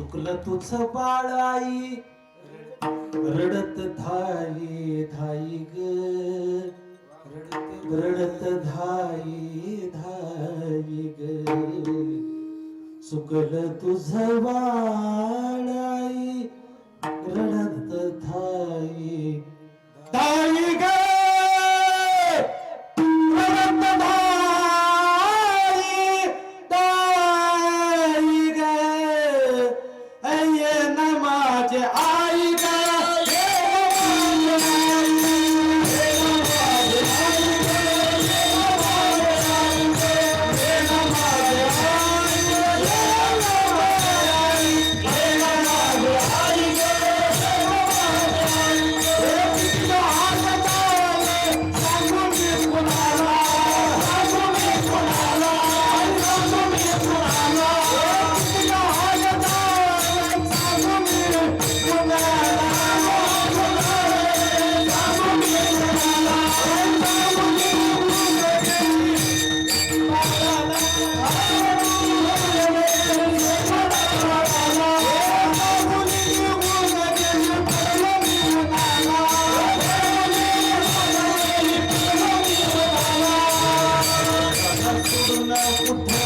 चुकलं तुझ बाळाई. रडत धाई धाई ग. रडत धाई धाई ग. चुकलं तुझ बाळा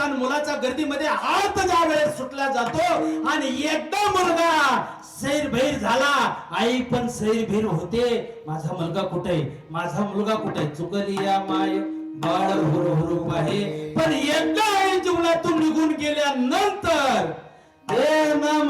आईचा आणि मुलाच्या गर्दीमध्ये हात ज्या वेळेस सुटला जातो आणि एकदा मुलगा सैरभैर झाला आई पण सैरभैर होते. माझा मुलगा कुठे? माझा मुलगा कुठे? चुकलिया माय बाळ हुरहुरूप आहे. पण एकदा आई जीवनातून निघून गेल्यानंतर हे न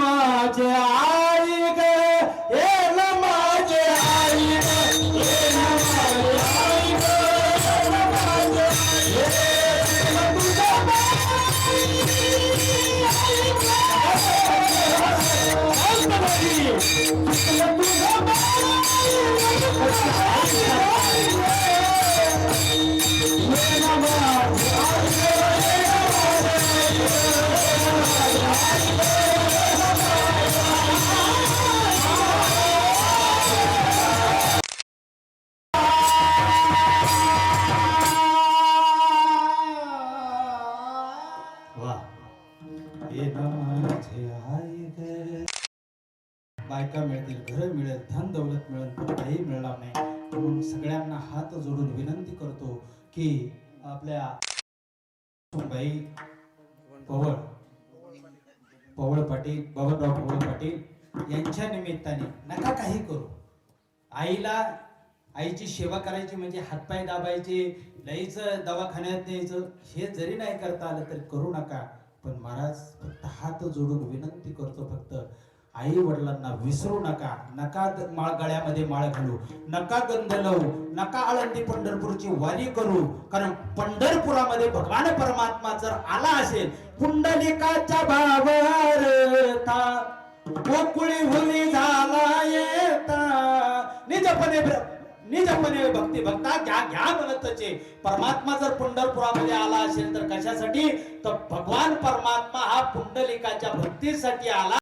वा हे ना माझे आई ग. बायका मिळतील घर मिळेल धन दौलत मिळेल पण काही मिळणार नाही. म्हणून सगळ्यांना हात जोडून विनंती करतो की आपल्या बाई पवळ पवळ पाटील बाबाराव पवळ पाटील यांच्या निमित्ताने नका काही करू. आईला आईची सेवा करायची म्हणजे हातपाय दाबायचे लईचं दवाखान्यात न्यायचं हे जरी नाही करता आलं तरी करू नका. पण महाराज फक्त हात जोडून विनंती करतो फक्त आई वडिलांना विसरू नका. नका माळ गळ्यामध्ये माळ घालू. नका गंध लावू. नका आळंदी पंढरपूरची वारी करू. कारण पंढरपुरामध्ये भगवान परमात्मा जर आला असेल पुंडलिकाच्या भावार गोकुळी हुली झाला येता. निजपणे निजपणे भक्ती भक्ता घ्या घ्या म्हणतचे परमात्मा जर पंढरपुरामध्ये आला असेल तर कशासाठी? तर भगवान परमात्मा हा पुंडलिकाच्या भक्तीसाठी आला.